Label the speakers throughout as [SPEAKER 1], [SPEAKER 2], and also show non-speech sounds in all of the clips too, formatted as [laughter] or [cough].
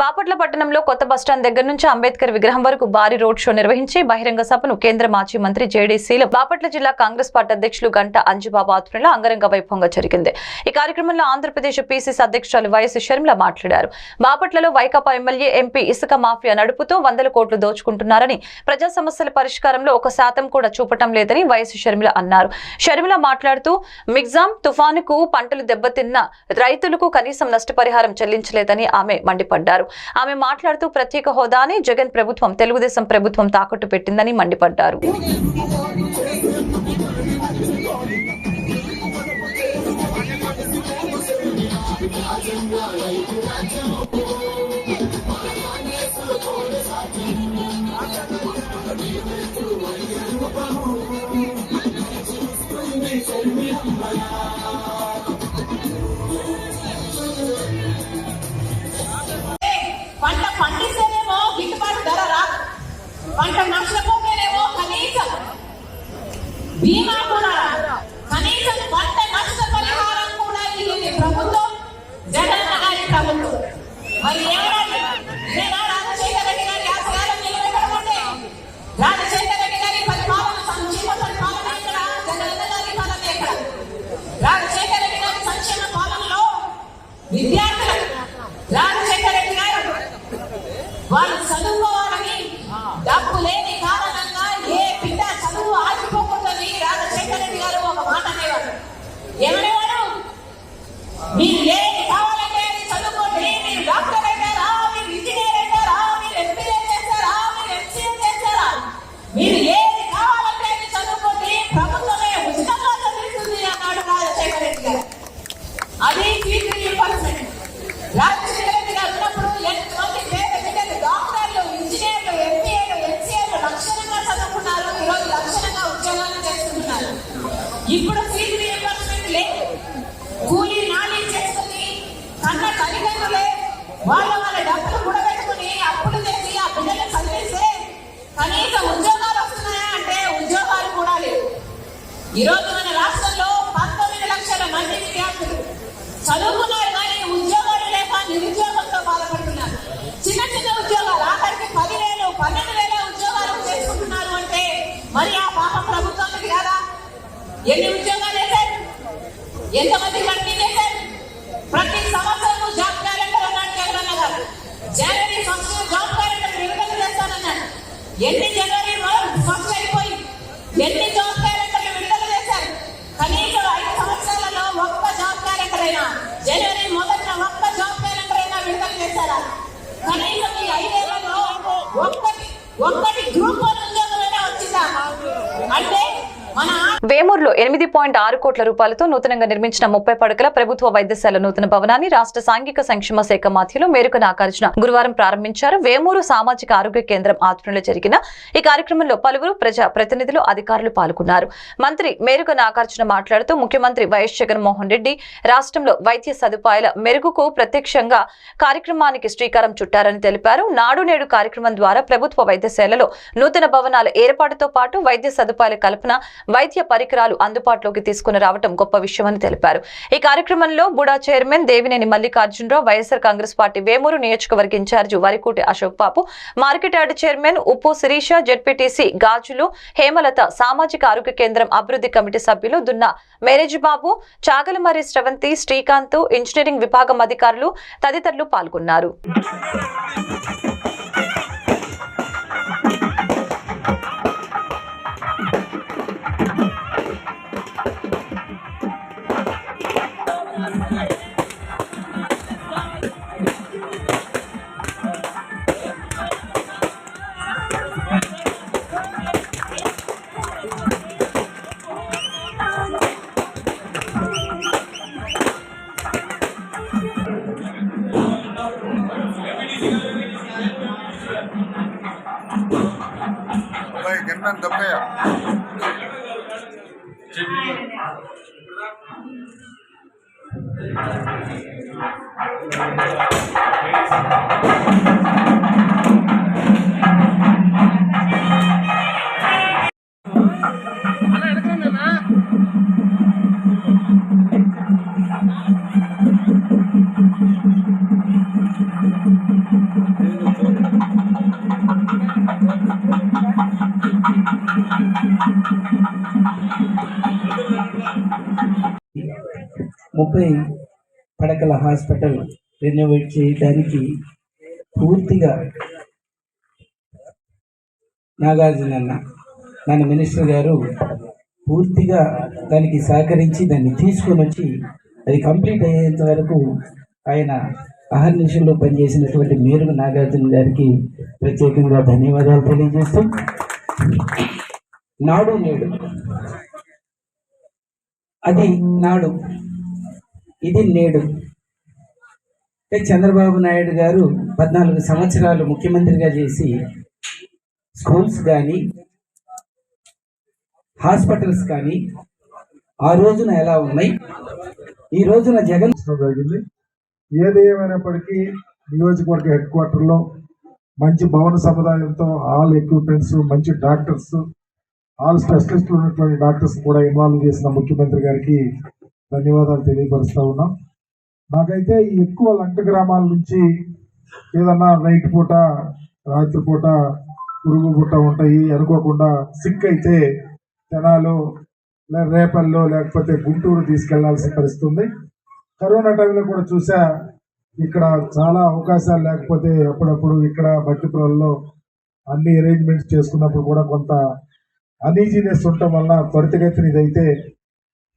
[SPEAKER 1] బాపట్ల పట్టణంలో కొత్త బస్టాండ్ దగ్గర నుంచి అంబేద్కర్ విగ్రహం వరకు భారీ రోడ్ షో నిర్వహించి బహిరంగ సభను కేంద్ర మాజీ మంత్రి జేడీసీలో బాపట్ల జిల్లా కాంగ్రెస్ పార్టీ అధ్యక్షులు గంట అంజుబాబు ఆధ్వర్యంలో అంగరంగ వైభవంగా జరిగింది ఈ కార్యక్రమంలో ఆంధ్రప్రదేశ్ పీసీసీ అధ్యక్షురాలు వైఎస్ షర్మిల మాట్లాడారు బాపట్లలో వైకాపా ఎమ్మెల్యే ఎంపీ ఇసుక మాఫియా నడుపుతూ వందల కోట్లు దోచుకుంటున్నారని ప్రజా సమస్యల పరిష్కారంలో ఒక శాతం కూడా చూపటం లేదని వైఎస్ షర్మిల అన్నారు షర్మిల మాట్లాడుతూ మిగ్జామ్ తుఫానుకు పంటలు దెబ్బతిన్న రైతులకు కనీసం నష్టపరిహారం చెల్లించలేదని ఆమె మండిపడ్డారు ఆమె మాట్లాడుతూ ప్రత్యేక హోదానే జగన్ ప్రభుత్వం తెలుగుదేశం ప్రభుత్వం తాకట్టు పెట్టిందని మండిపడ్డారు
[SPEAKER 2] పండిస్తేనేమో గిట్టుబాటు ధర రాదు పంట నష్టపోతేనేమో కనీసం బీమా ఈరోజు మన రాష్ట్రంలో పంతొమ్మిది లక్షల మంది విద్యార్థులు చదువుకున్నారు కానీ ఉద్యోగాలు లేక నిరుద్యోగంతో బాధపడుతున్నారు చిన్న చిన్న ఉద్యోగాలు ఆఖరికి పదివేలు పన్నెండు వేల ఉద్యోగాలు చేసుకుంటున్నారు అంటే మరి ఆ పాప ప్రభుత్వం కదా ఎన్ని ఉద్యోగాలు వేశారు ఎంతమంది భర్తీ చేశారు ప్రతి సంవత్సరం జాబ్ క్యాలెండర్ అన్నాడు జగన్ గారు జనవరి ఫస్ట్ జాబ్ క్యాలెండర్ విడుదల చేస్తానన్నాడు ఎన్ని
[SPEAKER 1] వేమూరులో ఎనిమిది పాయింట్ ఆరు కోట్ల రూపాయలతో నూతనంగా నిర్మించిన ముప్పై పడకల ప్రభుత్వ వైద్యశాల నూతన భవనాన్ని రాష్ట్ర సాంఘిక సంక్షేమ శాఖ మాధ్యులు మేరకు నాకార్జున గురువారం ప్రారంభించారు వేమూరు సామాజిక ఆరోగ్య కేంద్రం ఆధ్వర్యంలో జరిగిన ఈ కార్యక్రమంలో పలువురు ప్రజా ప్రతినిధులు అధికారులు పాల్గొన్నారు మంత్రి మేరకు నాగార్జున మాట్లాడుతూ ముఖ్యమంత్రి వైఎస్ జగన్మోహన్ రెడ్డి రాష్ట్రంలో వైద్య సదుపాయాల మెరుగుకు ప్రత్యక్షంగా కార్యక్రమానికి శ్రీకారం చుట్టారని తెలిపారు నాడు నేడు కార్యక్రమం ద్వారా ప్రభుత్వ వైద్యశాలలో నూతన భవనాల ఏర్పాటుతో పాటు వైద్య సదుపాయాల కల్పన వైద్య పరీక్ష పరికరాలు అందుబాటులోకి తీసుకుని రావడం గొప్ప విషయమని తెలిపారు ఈ కార్యక్రమంలో BUDA chairman Devineni Mallikarjuna Rao YSR Congress party Vemuru నియోజకవర్గ incharge Varikoti Ashok Babu market yard chairman Uppu Sirisha ZPTC గాజులు హేమలత సామాజిక ఆరోగ్య కేంద్రం అభివృద్ధి కమిటీ సభ్యులు దున్న మేరేజ్ బాబు చాగలమరి శ్రవంతి శ్రీకాంత్ ఇంజనీరింగ్ విభాగం అధికారులు తదితరులు పాల్గొన్నారు
[SPEAKER 3] నలభై పడకల హాస్పిటల్ రెనోవేట్ చేయడానికి పూర్తిగా నాగార్జున అన్న నన్ను మినిస్టర్ గారు పూర్తిగా దానికి సహకరించి దాన్ని తీసుకొని వచ్చి అది కంప్లీట్ అయ్యేంత వరకు ఆయన అహర్నిశంలో పనిచేసినటువంటి మేరుగు నాగార్జున గారికి ప్రత్యేకంగా ధన్యవాదాలు తెలియజేస్తూ నాడు నేడు అది నాడు ఇది నేడు చంద్రబాబు నాయుడు గారు పద్నాలుగు సంవత్సరాలు ముఖ్యమంత్రిగా చేసి స్కూల్స్ కానీ హాస్పిటల్స్ కానీ ఆ రోజున ఎలా ఉన్నాయి
[SPEAKER 4] ఈ రోజున జగన్ జరిగింది ఏది ఏమైనప్పటికీ నియోజకవర్గ హెడ్ క్వార్టర్లో మంచి భవన సముదాయంతో ఆల్ ఎక్విప్మెంట్స్ మంచి డాక్టర్స్ ఆల్ స్పెషలిస్ట్లు ఉన్నటువంటి డాక్టర్స్ కూడా ఇన్వాల్వ్ చేసిన ముఖ్యమంత్రి గారికి ధన్యవాదాలు తెలియపరుస్తూ ఉన్నాం నాకైతే ఎక్కువ లంక గ్రామాల నుంచి ఏదన్నా నైట్ పూట రాత్రిపూట పురుగు పుట్ట ఉంటాయి అనుకోకుండా సిక్ అయితే తెనాలు రేపల్లో లేకపోతే గుంటూరు తీసుకెళ్లాల్సి పరిస్థితుంది కరోనా టైంలో కూడా చూసా ఇక్కడ చాలా అవకాశాలు లేకపోతే అప్పుడప్పుడు ఇక్కడ భక్తిపురంలో అన్ని అరేంజ్మెంట్స్ చేసుకున్నప్పుడు కూడా కొంత అనీజీనెస్ ఉండటం వల్ల త్వరితగతిని ఇదైతే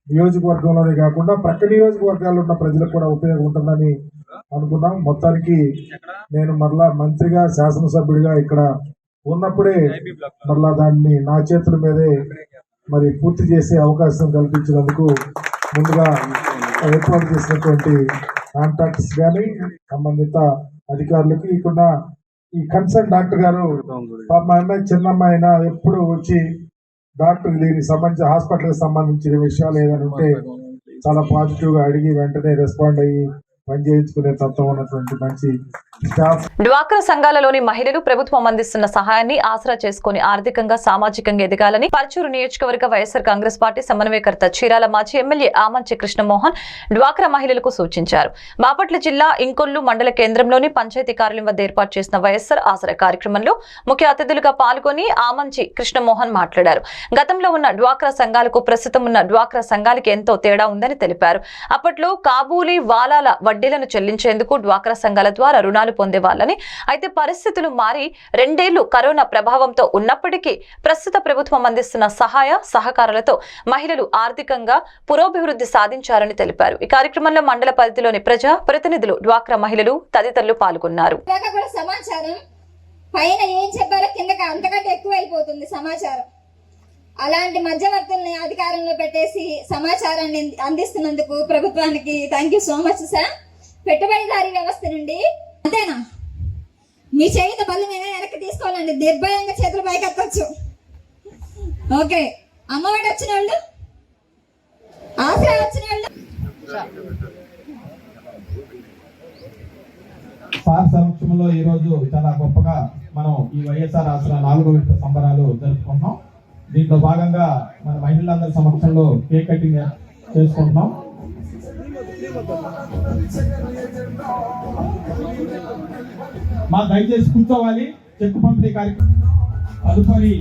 [SPEAKER 4] నియోజకవర్గంలోనే కాకుండా ప్రక్క నియోజకవర్గాల్లో ఉన్న ప్రజలకు కూడా ఉపయోగం ఉంటుందని అనుకున్నాం మొత్తానికి నేను మరలా మంత్రిగా శాసనసభ్యుడిగా ఇక్కడ ఉన్నప్పుడే మరలా దాన్ని నా చేతుల మీదే మరి పూర్తి చేసే అవకాశం కల్పించినందుకు ముందుగా ఏర్పాటు చేసినటువంటి కాంట్రాక్ట్స్ కానీ సంబంధిత అధికారులకు ఇక్కడ ఈ కన్సర్న్ డాక్టర్ గారు మా అమ్మాయి చిన్నమ్మాయి అమ్మాయి ఎప్పుడు వచ్చి డాక్టర్ దీనికి సంబంధించి హాస్పిటల్ సంబంధించిన విషయాలు ఏదైనా ఉంటే చాలా పాజిటివ్ గా అడిగి వెంటనే రెస్పాండ్ అయ్యి
[SPEAKER 1] డ్వాక్రా సంఘాలలోని మహిళలు ప్రభుత్వం అందిస్తున్న సహాయాన్ని ఆసరా చేసుకుని ఆర్థికంగా సామాజికంగా ఎదగాలని పరచూరు నియోజకవర్గ వైఎస్ఆర్ కాంగ్రెస్ పార్టీ సమన్వయకర్త చీరాల మాజీ ఎమ్మెల్యే ఆమంచి కృష్ణమోహన్ డ్వాక్రా మహిళలకు సూచించారు బాపట్ల జిల్లా ఇంకొల్లు మండల కేంద్రంలోని పంచాయతీ కార్యాలయం వద్ద ఏర్పాటు చేసిన వైఎస్ఆర్ ఆసరా కార్యక్రమంలో ముఖ్య అతిథులుగా పాల్గొని ఆమంచి కృష్ణమోహన్ మాట్లాడారు గతంలో ఉన్న డ్వాక్రా సంఘాలకు ప్రస్తుతం ఉన్న డ్వాక్రా సంఘాలకి ఎంతో తేడా ఉందని తెలిపారు అప్పట్లో కాబూలీ వాలాల వడ్డీలను చెల్లించేందుకు డ్వాక్రా సంఘాల ద్వారా రుణాలు పొందేవాళ్లని అయితే పరిస్థితులు మారి రెండేళ్లు కరోనా ప్రభావంతో ఉన్నప్పటికీ ప్రస్తుత ప్రభుత్వం అందిస్తున్న సహాయ సహకారాలతో మహిళలు ఆర్థికంగా పురోభివృద్ధి సాధించారని తెలిపారు ఈ కార్యక్రమంలో మండల పరిధిలోని ప్రజా ప్రతినిధులు డ్వాక్రా మహిళలు తదితరులు పాల్గొన్నారు
[SPEAKER 5] పైన ఏం చెప్పారో కిందకి అంతకంటే ఎక్కువ అయిపోతుంది సమాచారం అలాంటి మధ్యవర్తుల్ని అధికారంలో పెట్టేసి సమాచారాన్ని అందిస్తున్నందుకు ప్రభుత్వానికి thank you so much sir పెట్టుబడిదారీ వ్యవస్థ నుండి అంతేనా మీ చేయిత బలు నేనే వెనక్కి తీసుకోవాలండి నిర్భయంగా చేతులు పైకెత్తచ్చు ఓకే అమ్మఒడి వచ్చిన వాళ్ళు ఆశ వచ్చిన వాళ్ళు
[SPEAKER 6] సార్ సమక్షంలో ఈరోజు చాలా గొప్పగా మనం ఈ వైఎస్ఆర్ ఆసరా నాలుగో విడత సంబరాలు జరుపుకున్నాం దీంట్లో భాగంగా మన మహిళలందరి సమక్షంలో కేక్ కటింగ్ చేసుకుంటున్నాం
[SPEAKER 7] మా దయచేసి కూర్చోవాలి చెక్కు పంపిణీ కార్యక్రమం తదుపరి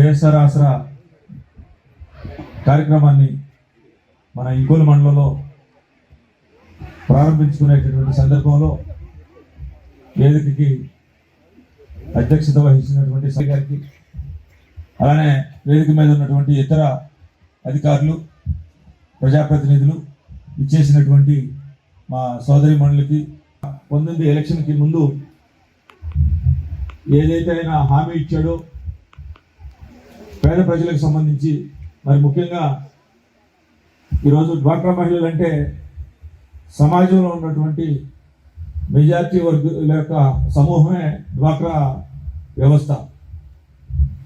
[SPEAKER 6] వైఎస్ఆర్ ఆసరా కార్యక్రమాన్ని మన ఇంకోలు మండలంలో ప్రారంభించుకునేటటువంటి సందర్భంలో వేదికకి అధ్యక్షత వహించినటువంటి గారికి అలానే వేదిక మీద ఉన్నటువంటి ఇతర అధికారులు ప్రజాప్రతినిధులు ఇచ్చేసినటువంటి మా సోదరి మండలికి పంతొమ్మిది ఎలక్షన్కి ముందు ఏదైతే ఆయన హామీ ఇచ్చాడో పేద ప్రజలకు సంబంధించి మరి ముఖ్యంగా ఈరోజు డ్వాక్రా మహిళలు అంటే సమాజంలో ఉన్నటువంటి మెజార్టీ వర్గ యొక్క సమూహమే డ్వాక్రా వ్యవస్థ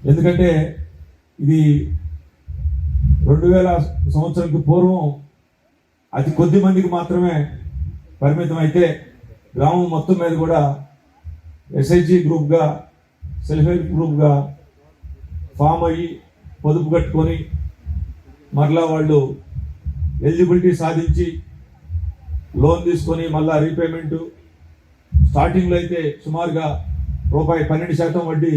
[SPEAKER 6] ఎందుకంటే ఇది రెండు వేల సంవత్సరాలకు పూర్వం అతి కొద్ది మందికి మాత్రమే పరిమితం అయితే గ్రామం మొత్తం మీద కూడా ఎస్ఐజి గ్రూప్గా సెల్ఫ్ హెల్ప్ గ్రూప్గా ఫామ్ అయ్యి పొదుపు కట్టుకొని మరలా వాళ్ళు ఎలిజిబిలిటీ సాధించి లోన్ తీసుకొని మళ్ళా రీపేమెంటు స్టార్టింగ్లో అయితే సుమారుగా రూపాయి పన్నెండు శాతం వడ్డీ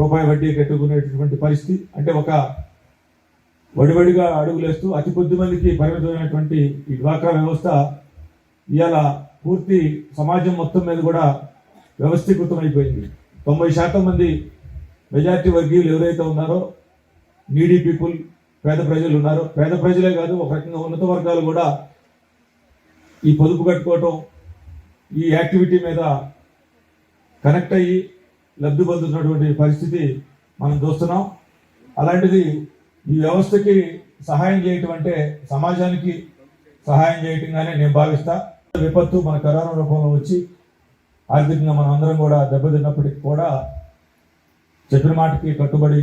[SPEAKER 6] రూపాయి వడ్డీ కట్టుకునేటటువంటి పరిస్థితి అంటే ఒక వడివడిగా అడుగులేస్తూ అతి కొద్ది మందికి పరిమితమైనటువంటి ఈ డ్వాక్రా వ్యవస్థ ఇవాళ పూర్తి సమాజం మొత్తం మీద కూడా వ్యవస్థీకృతం అయిపోయింది తొంభై శాతం మంది మెజార్టీ వర్గీయులు ఎవరైతే ఉన్నారో నీడీ పీపుల్ పేద ప్రజలు ఉన్నారో పేద ప్రజలే కాదు ఒక రకంగా ఉన్నత వర్గాలు కూడా ఈ పొదుపు కట్టుకోవటం ఈ యాక్టివిటీ మీద కనెక్ట్ అయ్యి లబ్ధి పొందుతున్నటువంటి పరిస్థితి మనం చూస్తున్నాం అలాంటిది ఈ వ్యవస్థకి సహాయం చేయటం అంటే సమాజానికి సహాయం చేయటంగానే నేను భావిస్తా విపత్తు మన కరోనా రూపంలో వచ్చి ఆర్థికంగా మనం అందరం కూడా దెబ్బతిన్నప్పటికి కూడా చెప్పిన మాటకి కట్టుబడి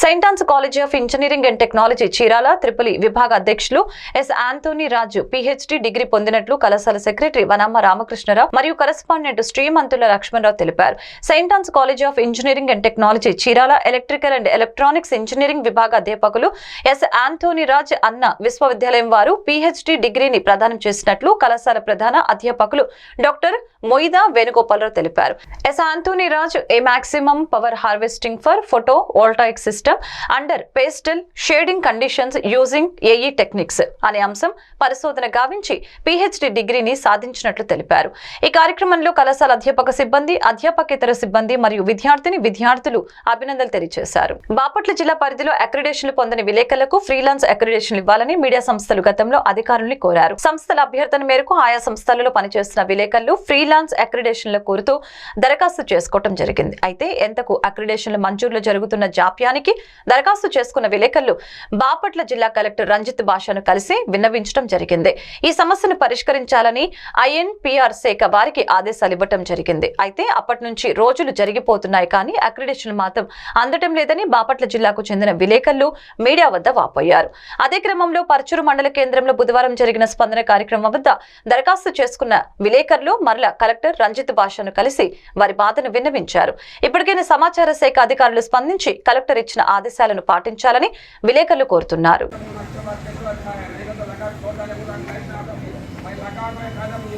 [SPEAKER 1] Saint Ann's college of engineering and technology Chirala triple E విభాగ అధ్యక్షులు S Antony Raju PhD degree పొందినట్లు కళాశాల సెక్రటరీ వనమ్మ రామకృష్ణరావు మరియు కరస్పాండెంట్ శ్రీమంతుల లక్ష్మణరావు తెలిపారు Saint Ann's college of engineering and technology Chirala electrical and electronics engineering విభాగ అధ్యాపకులు ఎస్ ఆంటోనీ రాజ్ అన్న విశ్వవిద్యాలయం వారు పిహెచ్డి డిగ్రీని ప్రదానం చేసినట్లు కళాశాల ప్రధాన అధ్యాపకులు డాక్టర్ మొయిదా వేణుగోపాలరావు తెలిపారు S Antony Raj a maximum power harvesting for photo photovoltaic system under partial shading conditions using AE techniques అనే అంశం పరిశోధన గావించి పిహెచ్డి డిగ్రీని సాధించినట్లు తెలిపారు ఈ కార్యక్రమంలో కళాశాల అధ్యాపక సిబ్బంది అధ్యాపకేతర సిబ్బంది మరియు విద్యార్థిని విద్యార్థులు అభినందనలు తెలియజేశారు బాపట్ల జిల్లా పరిధిలో అక్రిడేషన్లు పొందని విలేకరులకు ఫ్రీలాన్స్ అక్రిడేషన్లు ఇవ్వాలని మీడియా సంస్థలు గతంలో అధికారుల్ని కోరారు సంస్థల అభ్యర్థన మేరకు ఆయా సంస్థలలో పనిచేస్తున్న విలేకరులు ఫ్రీలాన్స్ అక్రిడేషన్లు కోరుతూ దరఖాస్తు చేసుకోవడం జరిగింది అయితే ఎంతకు అక్రిడేషన్ల మంజూరులో జరుగుతాయి జరుగుతున్న జాప్యానికి దరఖాస్తు చేసుకున్న విలేకరులు బాపట్ల జిల్లా కలెక్టర్ రంజిత్ భాషను కలిసి విన్నవించడం జరిగింది ఈ సమస్యను పరిష్కరించాలని ఐఎన్పిఆర్ శాఖ వారికి ఆదేశాలు ఇవ్వటం జరిగింది అయితే అప్పటి నుంచి రోజులు జరిగిపోతున్నాయి కానీ అక్రిడేషన్ మాత్రం అందటం లేదని బాపట్ల జిల్లాకు చెందిన విలేకరులు మీడియా వద్ద వాపోయారు అదే క్రమంలో పరచూరు మండల కేంద్రంలో బుధవారం జరిగిన స్పందన కార్యక్రమం వద్ద దరఖాస్తు చేసుకున్న విలేకరులు మరల కలెక్టర్ రంజిత్ భాషను కలిసి వారి బాధను విన్నవించారు ఇప్పటికైనా సమాచార శాఖ అధికారులు స్పందించారు గమనించి కలెక్టర్ ఇచ్చిన ఆదేశాలను పాటించాలని విలేకరులు కోరుతున్నారు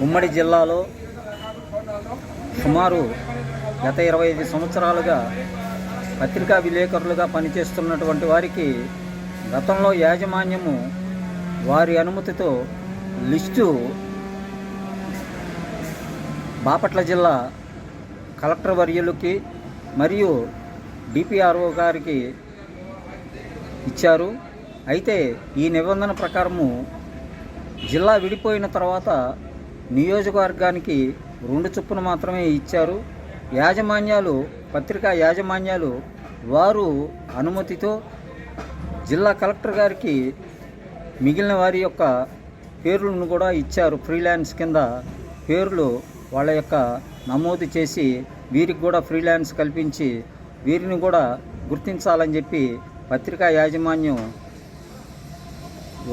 [SPEAKER 3] ఉమ్మడి
[SPEAKER 5] జిల్లాలో సుమారు గత ఇరవై ఐదు సంవత్సరాలుగా పత్రికా విలేకరులుగా పనిచేస్తున్నటువంటి వారికి గతంలో యాజమాన్యము వారి అనుమతితో లిస్టు బాపట్ల జిల్లా కలెక్టర్ వర్యులకి మరియు డిపిఆర్ఓ గారికి ఇచ్చారు అయితే ఈ నిబంధన ప్రకారము జిల్లా విడిపోయిన తర్వాత నియోజకవర్గానికి రెండు చొప్పున మాత్రమే ఇచ్చారు యాజమాన్యాలు పత్రికా యాజమాన్యాలు వారు అనుమతితో జిల్లా కలెక్టర్ గారికి మిగిలిన వారి యొక్క పేర్లను కూడా ఇచ్చారు ఫ్రీలాన్స్ కింద పేర్లు వాళ్ళ యొక్క నమోదు చేసి వీరికి కూడా ఫ్రీలాన్స్ కల్పించి వీరిని కూడా గుర్తించాలని చెప్పి పత్రికా యాజమాన్యం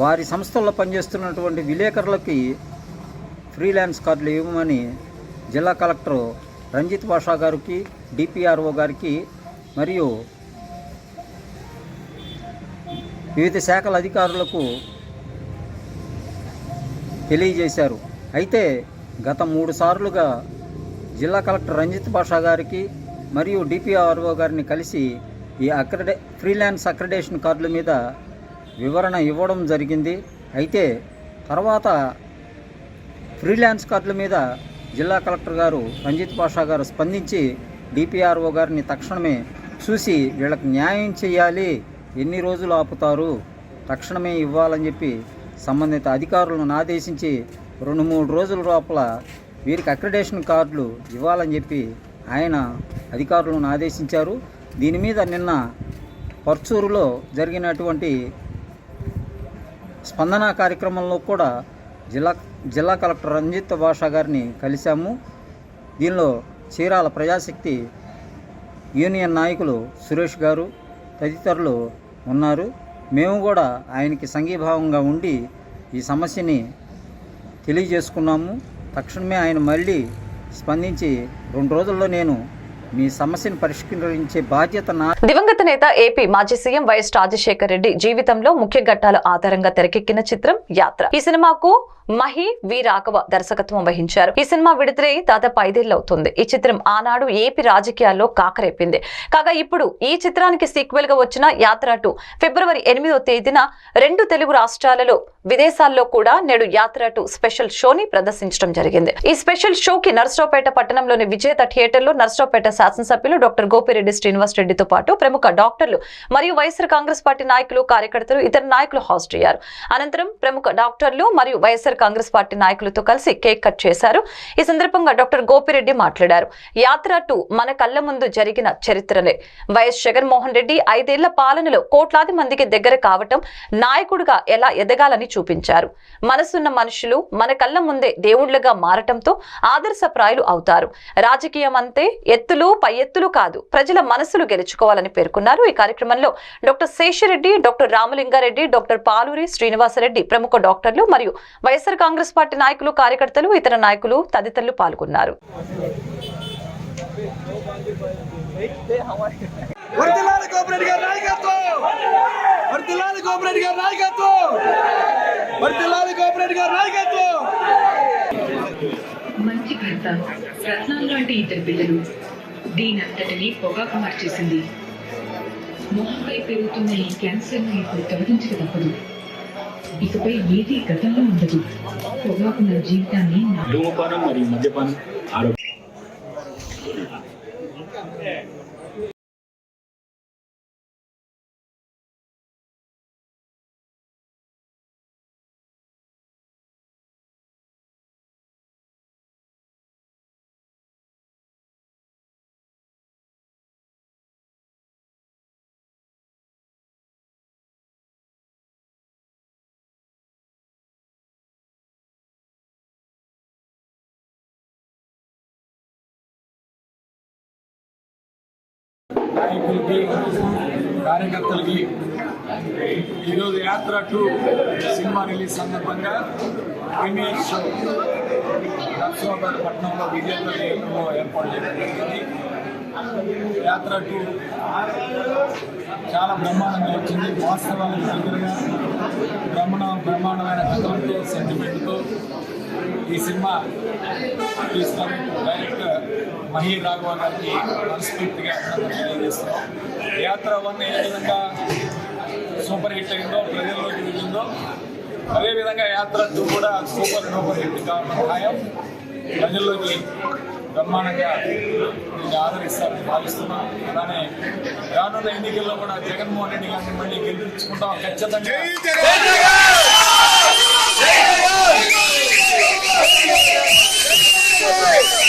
[SPEAKER 5] వారి సంస్థల్లో పనిచేస్తున్నటువంటి విలేకరులకి ఫ్రీలాన్స్ కార్డులు ఇవ్వమని జిల్లా కలెక్టర్ రంజిత్ భాషా గారికి డిపిఆర్ఓ గారికి మరియు వివిధ శాఖల అధికారులకు తెలియజేశారు అయితే గత మూడు సార్లుగా జిల్లా కలెక్టర్ రంజిత్ భాషా గారికి మరియు డిపిఆర్ఓ గారిని కలిసి ఈ అక్రడే ఫ్రీలాన్స్ అక్రడేషన్ కార్డుల మీద వివరణ ఇవ్వడం జరిగింది అయితే తర్వాత ఫ్రీలాన్స్ కార్డుల మీద జిల్లా కలెక్టర్ గారు రంజిత్ పాషా గారు స్పందించి డిపిఆర్ఓ గారిని తక్షణమే చూసి వీళ్ళకి న్యాయం చేయాలి ఎన్ని రోజులు ఆపుతారు తక్షణమే ఇవ్వాలని చెప్పి సంబంధిత అధికారులను ఆదేశించి రెండు మూడు రోజుల లోపల వీరికి అక్రిడేషన్ కార్డులు ఇవ్వాలని చెప్పి ఆయన అధికారులను ఆదేశించారు దీని మీద నిన్న పర్చూరులో జరిగినటువంటి స్పందన కార్యక్రమంలో కూడా జిల్లా జిల్లా కలెక్టర్ రంజిత్ భాషా గారిని కలిశాము దీనిలో చీరాల ప్రజాశక్తి యూనియన్ నాయకులు సురేష్ గారు తదితరులు ఉన్నారు మేము కూడా ఆయనకి సంఘీభావంగా ఉండి ఈ సమస్యని తెలియజేసుకున్నాము తక్షణమే ఆయన మళ్ళీ స్పందించి రెండు రోజుల్లో నేను మీ సమస్యను పరిష్కరించే బాధ్యత నా
[SPEAKER 1] దివంగత నేత ఏపీ మాజీ సీఎం వైఎస్ రాజశేఖర రెడ్డి జీవితంలో ముఖ్య ఘట్టాల ఆధారంగా తెరకెక్కిన చిత్రం యాత్ర ఈ సినిమాకు మహి వి రాఘవ దర్శకత్వం వహించారు ఈ సినిమా విడుదలై దాదాపు ఐదేళ్ళు అవుతుంది ఈ చిత్రం ఆనాడు ఏపీ రాజకీయాల్లో కాకరేపింది కాగా ఇప్పుడు ఈ చిత్రానికి సీక్వెల్ గా వచ్చిన యాత్ర టూ ఫిబ్రవరి ఎనిమిదో తేదీన రెండు తెలుగు రాష్ట్రాలలో విదేశాల్లో కూడా నేడు యాత్ర టూ స్పెషల్ షోని ప్రదర్శించడం జరిగింది ఈ స్పెషల్ షోకి నర్సరావుపేట పట్టణంలోని విజేత థియేటర్లో నర్సరావుపేట శాసనసభ్యులు డాక్టర్ గోపిరెడ్డి శ్రీనివాస్ రెడ్డితో పాటు ప్రముఖ డాక్టర్లు మరియు వైఎస్ఆర్ కాంగ్రెస్ పార్టీ నాయకులు కార్యకర్తలు ఇతర నాయకులు అయ్యారు అనంతరం ప్రముఖ డాక్టర్లు మరియు వైఎస్ఆర్ కాంగ్రెస్ పార్టీ నాయకులతో కలిసి కేక్ కట్ చేశారు ఈ సందర్భంగా డాక్టర్ గోపిరెడ్డి మాట్లాడారు యాత్ర టూ మన కళ్ళ ముందు జరిగిన చరిత్రనే వైఎస్ జగన్మోహన్ రెడ్డి ఐదేళ్ల పాలనలో కోట్లాది మందికి దగ్గర కావటం నాయకుడిగా ఎలా ఎదగాలని చూపించారు మనసున్న మనుషులు మన కళ్ళ ముందే దేవుళ్లుగా మారటంతో ఆదర్శప్రాయులు అవుతారు రాజకీయం అంతే ఎత్తులు పై ఎత్తులు కాదు ప్రజల మనసులు గెలుచుకోవాలని పేర్కొన్నారు ఈ కార్యక్రమంలో doctor Seshi Reddy doctor Ramalinga Reddy doctor Paluri Srinivasa Reddy ప్రముఖ డాక్టర్లు మరియు వైఎస్ వైఎస్ఆర్ కాంగ్రెస్ పార్టీ నాయకులు కార్యకర్తలు ఇతర నాయకులు తదితరులు పాల్గొన్నారు
[SPEAKER 4] మంచి భర్త
[SPEAKER 2] రత్నాలు లాంటి ఇద్దరు పిల్లలు దీనంతటిని పొగాకు మార్చేసింది మొహంపై పెరుగుతున్న ఈ క్యాన్సర్ ను ఇప్పుడు తొలగించక తప్పదు ఇకపై ఏది గతంలో ఉండదు పొగాకు నా జీవితాన్ని
[SPEAKER 6] ధూమపానం మరియు మద్యపానం ఆరోగ్యం
[SPEAKER 7] నాయకులకి కార్యకర్తలకి ఈరోజు యాత్ర టూ సినిమా రిలీజ్ సందర్భంగా ప్రీమియర్ షో పట్టణంలో
[SPEAKER 4] విజయనగర ఏర్పాటు చేయడం జరిగింది యాత్ర టూ చాలా బ్రహ్మాండంగా వచ్చింది వాస్తవాలకు దగ్గరగా బ్రహ్మణ బ్రహ్మాండమైన కథలతో సెంటిమెంట్తో ఈ సినిమా తీసుకొని డైరెక్ట్ మహీ రాఘవ గారికి మనస్ఫూర్తిగా తెలియజేస్తున్నాం యాత్ర వన్ ఏ విధంగా సూపర్ హిట్ అయిందో ప్రజల్లోకి వెళ్ళిందో అదేవిధంగా యాత్ర టూ కూడా సూపర్ సూపర్ హిట్ కావడం ఖాయం ప్రజల్లోకి బ్రహ్మాండంగా దీన్ని
[SPEAKER 7] ఆదరిస్తారని భావిస్తున్నాం అలానే రానున్న ఎన్నికల్లో కూడా జగన్మోహన్ రెడ్డి గారిని మళ్ళీ గెలిపించుకుంటాం ఖచ్చితంగా Hey!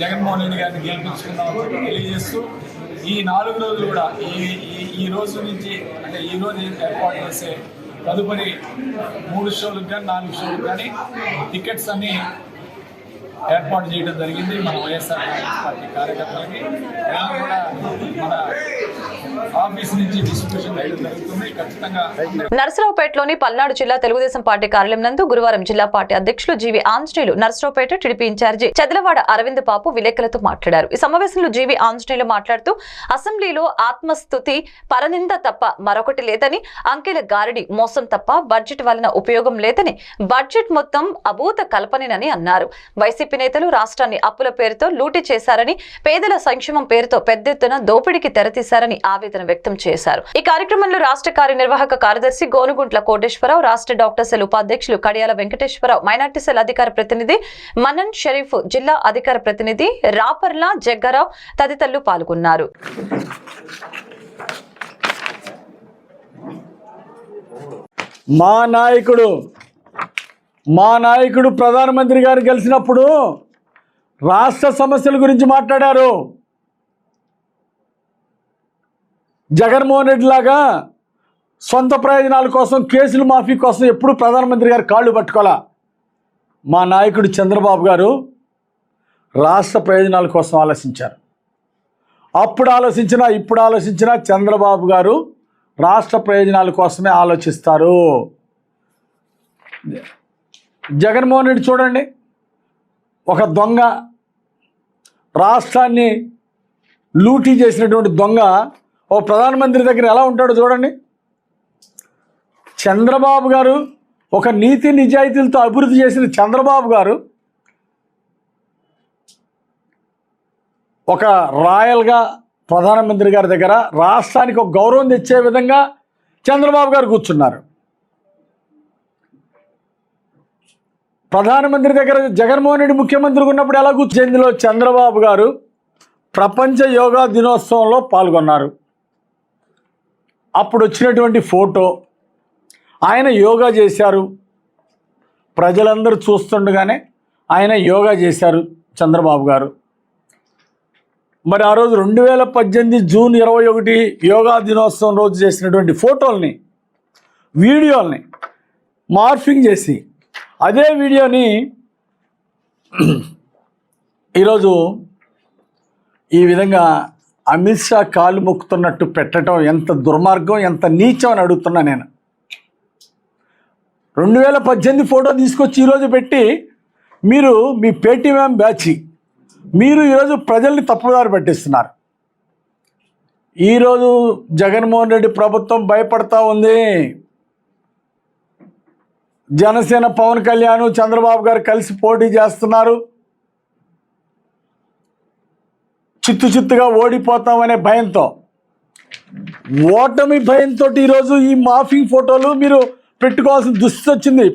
[SPEAKER 7] జగన్మోహన్ రెడ్డి గారిని గెలిపించుకున్నాం తెలియజేస్తూ ఈ నాలుగు రోజులు కూడా ఈ ఈ రోజు నుంచి అంటే ఈ రోజు ఏర్పాటు చేసే తదుపరి మూడు షోలకు కానీ నాలుగు షోలకు కానీ టికెట్స్ అన్ని
[SPEAKER 4] ఏర్పాటు చేయడం జరిగింది మన వైఎస్ఆర్ కాంగ్రెస్ పార్టీ కార్యకర్తలకి కూడా మన
[SPEAKER 1] నర్సరావుపేటలోని పల్నాడు జిల్లా తెలుగుదేశం పార్టీ కార్యాలయం నందు గురువారం జిల్లా పార్టీ అధ్యక్షులు GV Anjaneyulu Narasaraopet TDP incharge Chadalavada Aravind Papu విలేకరులతో మాట్లాడారు ఈ సమావేశంలో జీవి ఆంజనేయులు మాట్లాడుతూ అసెంబ్లీలో ఆత్మస్థుతి పరనింద తప్ప మరొకటి లేదని అంకెల గారడి మోసం తప్ప బడ్జెట్ వలన ఉపయోగం లేదని బడ్జెట్ మొత్తం అభూత కల్పనేనని అన్నారు వైసీపీ నేతలు రాష్ట్రాన్ని అప్పుల పేరుతో లూటీ చేశారని పేదల సంక్షేమం పేరుతో పెద్ద ఎత్తున దోపిడీకి తెరతీశారని ఆవేదన ఆవేదన వ్యక్తం చేశారు ఈ కార్యక్రమంలో రాష్ట్ర కార్యనిర్వాహక కార్యదర్శి గోనుగుంట్ల కోటేశ్వరరావు రాష్ట్ర డాక్టర్ సెల్ ఉపాధ్యక్షులు కడియాల వెంకటేశ్వరరావు మైనార్టీ సెల్ అధికార ప్రతినిధి మనన్ షరీఫ్ జిల్లా అధికార ప్రతినిధి రాపర్ల జగ్గారావు తదితరులు పాల్గొన్నారు
[SPEAKER 7] మా నాయకుడు మా నాయకుడు ప్రధానమంత్రి గారు కలిసినప్పుడు రాష్ట్ర సమస్యల గురించి మాట్లాడారు జగన్మోహన్ రెడ్డి లాగా సొంత ప్రయోజనాల కోసం కేసుల మాఫీ కోసం ఎప్పుడు ప్రధానమంత్రి గారు కాళ్ళు పట్టుకోవాలా మా నాయకుడు చంద్రబాబు గారు రాష్ట్ర ప్రయోజనాల కోసం ఆలోచించారు అప్పుడు ఆలోచించినా ఇప్పుడు ఆలోచించినా చంద్రబాబు గారు రాష్ట్ర ప్రయోజనాల కోసమే ఆలోచిస్తారు జగన్మోహన్ రెడ్డి చూడండి ఒక దొంగ రాష్ట్రాన్ని లూటీ చేసినటువంటి దొంగ ఓ ప్రధానమంత్రి దగ్గర ఎలా ఉంటాడో చూడండి చంద్రబాబు గారు ఒక నీతి నిజాయితీలతో అభివృద్ధి చేసిన చంద్రబాబు గారు ఒక రాయల్గా ప్రధానమంత్రి గారి దగ్గర రాష్ట్రానికి ఒక గౌరవం తెచ్చే విధంగా చంద్రబాబు గారు కూర్చున్నారు ప్రధానమంత్రి దగ్గర జగన్మోహన్ రెడ్డి ముఖ్యమంత్రిగా ఉన్నప్పుడు ఎలా కూర్చుంది చంద్రబాబు గారు ప్రపంచ యోగా దినోత్సవంలో పాల్గొన్నారు అప్పుడు వచ్చినటువంటి ఫోటో ఆయన యోగా చేశారు ప్రజలందరూ చూస్తుండగానే ఆయన యోగా చేశారు చంద్రబాబు గారు మరి ఆ రోజు రెండు వేల పద్దెనిమిది జూన్ ఇరవై ఒకటి యోగా దినోత్సవం రోజు చేసినటువంటి ఫోటోల్ని వీడియోల్ని మార్ఫింగ్ చేసి అదే వీడియోని [clears throat] ఈరోజు ఈ విధంగా అమిత్ షా కాలు మొక్కుతున్నట్టు పెట్టడం ఎంత దుర్మార్గం ఎంత నీచం అని అడుగుతున్నా నేను రెండు వేల పద్దెనిమిది ఫోటో తీసుకొచ్చి ఈరోజు పెట్టి మీరు మీ పేటీఎం బ్యాచి మీరు ఈరోజు ప్రజల్ని తప్పుదారి పట్టిస్తున్నారు ఈరోజు జగన్మోహన్ రెడ్డి ప్రభుత్వం భయపడతా ఉంది జనసేన పవన్ కళ్యాణ్ చంద్రబాబు గారు కలిసి పోటీ చేస్తున్నారు చిత్తు చిత్తుగా ఓడిపోతామనే భయంతో ఓటమి భయంతో ఈరోజు ఈ మాఫీ ఫోటోలు మీరు పెట్టుకోవాల్సిన దుస్థితి వచ్చింది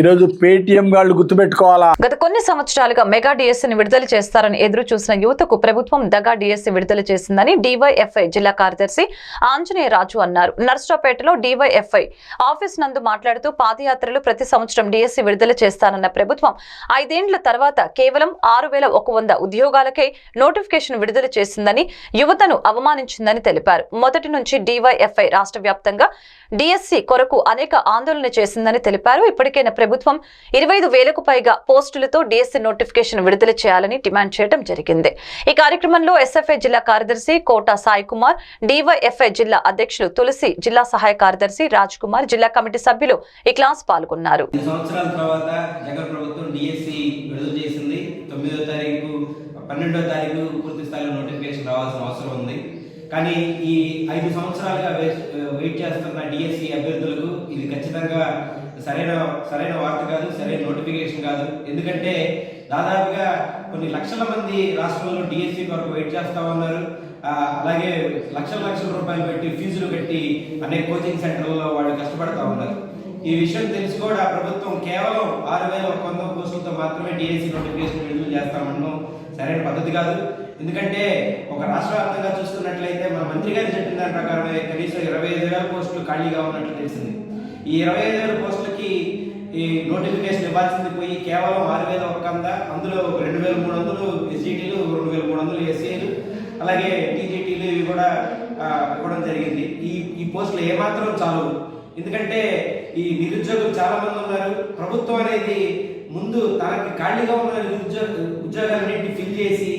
[SPEAKER 7] ఈరోజు పేటిఎం వాళ్ళు గుర్తుపెట్టుకోవాలా
[SPEAKER 1] గత కొన్ని సంవత్సరాలుగా మెగా డిఎస్సీని విడుదల చేస్తారని ఎదురు చూసిన యువతకు ప్రభుత్వం దగా డిఎస్సీ విడుదల చేసిందని డివైఎఫ్ఐ జిల్లా కార్యదర్శి ఆంజనేయ రాజు అన్నారు నర్సరాపేటలో డివైఎఫ్ఐ ఆఫీస్ నందు మాట్లాడుతూ పాదయాత్రలు ప్రతి సంవత్సరం డిఎస్సీ విడుదల చేస్తానన్న ప్రభుత్వం ఐదేండ్ల తర్వాత కేవలం ఆరు వేల ఒక వంద ఉద్యోగాలకే నోటిఫికేషన్ విడుదల చేసిందని యువతను అవమానించిందని తెలిపారు మొదటి నుంచి డివైఎఫ్ఐ రాష్ట్ర వ్యాప్తంగా డిఎస్సి కొరకు అనేక ఆందోళన చేసిందని తెలిపారు ఇప్పటికైనా ప్రభుత్వం ఇరవై వేలకు పైగా పోస్టులతో డిఎస్సీ నోటిఫికేషన్ విడుదల చేయాలని డిమాండ్ చేయడం జరిగింది ఈ కార్యక్రమంలో ఎస్ఎఫ్ఐ జిల్లా కార్యదర్శి కోట సాయి కుమార్ డివైఎఫ్ఐ జిల్లా అధ్యక్షులు తులసి జిల్లా సహాయ కార్యదర్శి రాజ్ కుమార్ జిల్లా కమిటీ సభ్యులు ఈ క్లాస్ పాల్గొన్నారు
[SPEAKER 3] పన్నెండో తారీఖు పూర్తి స్థాయిలో నోటిఫికేషన్ రావాల్సిన అవసరం ఉంది కానీ ఈ ఐదు సంవత్సరాలుగా వెయిట్ చేస్తున్న డిఎస్సి అభ్యర్థులకు ఇది ఖచ్చితంగా సరైన సరైన వార్త కాదు సరైన నోటిఫికేషన్ కాదు ఎందుకంటే దాదాపుగా కొన్ని లక్షల మంది రాష్ట్రంలో డిఎస్సి కొరకు వెయిట్ చేస్తూ ఉన్నారు అలాగే లక్షల లక్షల రూపాయలు పెట్టి ఫీజులు కట్టి అనేక కోచింగ్ సెంటర్లలో వాళ్ళు కష్టపడతా ఉన్నారు ఈ విషయం తెలుసుకోవడం కూడా ప్రభుత్వం కేవలం ఆరు వేల ఒక వంద పోస్టులతో మాత్రమే డిఎస్సి నోటిఫికేషన్ విడుదల చేస్తామనడం సరైన పద్ధతి కాదు ఎందుకంటే ఒక రాష్ట్ర వ్యాప్తంగా చూస్తున్నట్లయితే మన మంత్రి గారు చెప్పిన దాని ప్రకారమే కనీసం ఇరవై ఐదు వేల పోస్టులు ఖాళీగా ఉన్నట్లు తెలిసింది ఈ ఇరవై ఐదు వేల పోస్టులకి ఈ నోటిఫికేషన్ ఇవ్వాల్సింది పోయి కేవలం ఆరు వేల ఒక వంద అందులో రెండు వేల మూడు వందలు ఎస్జిటీలు రెండు వేల మూడు వందలు ఎస్ఏలు అలాగే టీజీటీలు ఇవి కూడా ఇవ్వడం జరిగింది ఈ ఈ పోస్టులు ఏమాత్రం చాలు ఎందుకంటే ఈ నిరుద్యోగులు చాలామంది ఉన్నారు ప్రభుత్వం అనేది ముందు తనకి ఖాళీగా ఉన్న నిరుద్యోగ ఉద్యోగాలన్నింటినీ ఫిల్ చేసి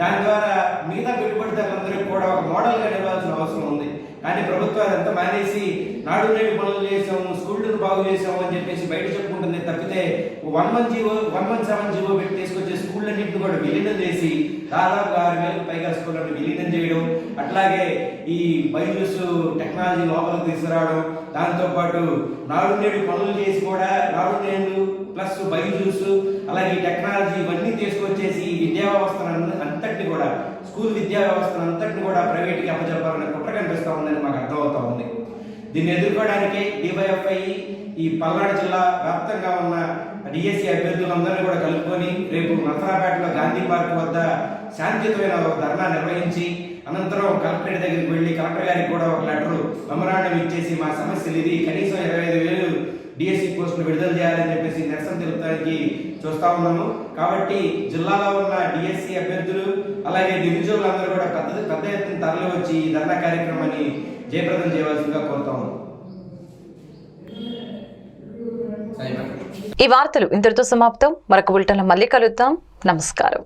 [SPEAKER 3] దాని ద్వారా మిగతా పెట్టుబడిదారులందరికీ కూడా ఒక మోడల్గా ఇవ్వాల్సిన అవసరం ఉంది కానీ ప్రభుత్వాలు ఎంత మానేసి నాడు నేడు పనులు చేసాము స్కూళ్ళను బాగు చేసాము అని చెప్పేసి బయట చెప్పుకుంటుంది తప్పితే one one GO one one seven GO పెట్టి తీసుకొచ్చే స్కూళ్ళన్నింటిని కూడా విలీనం చేసి దాదాపు ఆరు వేలకు పైగా స్కూళ్ళను విలీనం చేయడం అట్లాగే ఈ బైజూస్ టెక్నాలజీ లోపలికి తీసుకురావడం దాంతోపాటు నాడు నేడు పనులు చేసి కూడా నాడు నేడు ప్లస్ బైజూస్ అలాగే టెక్నాలజీ ఇవన్నీ తీసుకొచ్చేసి విద్యా వ్యవస్థను అంతటిని కూడా స్కూల్ విద్యా వ్యవస్థను అంతటిని కూడా ప్రైవేట్కి అప్పచెప్పాలనే కుట్ర కనిపిస్తూ ఉందని మాకు అర్థమవుతా ఉంది దీన్ని ఎదుర్కోవడానికి డివైఎఫ్ఐ ఈ పల్నాడు జిల్లా వ్యాప్తంగా ఉన్న డిఎస్సి e అభ్యర్థులందరినీ కూడా కలుపుకొని రేపు నసరాపేటలో గాంధీ పార్క్ వద్ద శాంతియుతమైన ఒక ధర్నా నిర్వహించి అనంతరం కలెక్టరేట్ దగ్గరికి వెళ్ళి కలెక్టర్ గారికి కూడా ఒక లెటర్ మెమరాండం ఇచ్చేసి మా సమస్యలు ఇది కనీసం ఇరవై ఐదు వేలు డిఎస్సి e పోస్టులు విడుదల చేయాలని చెప్పేసి నిరసన తెలుపుతానికి చూస్తా ఉన్నాము కాబట్టి జిల్లాలో ఉన్న డిఎస్సి e అభ్యర్థులు అలాగే నిరుద్యోగులందరూ కూడా పెద్ద పెద్ద ఎత్తున తరలి వచ్చి ఈ ధర్నా కార్యక్రమాన్ని జయప్రదం చేయవలసిందిగా కోరుతాము
[SPEAKER 1] ఈ వార్తలు ఇంతటితో సమాప్తం మరొక బులెటిన్లో మళ్ళీ కలుద్దాం నమస్కారం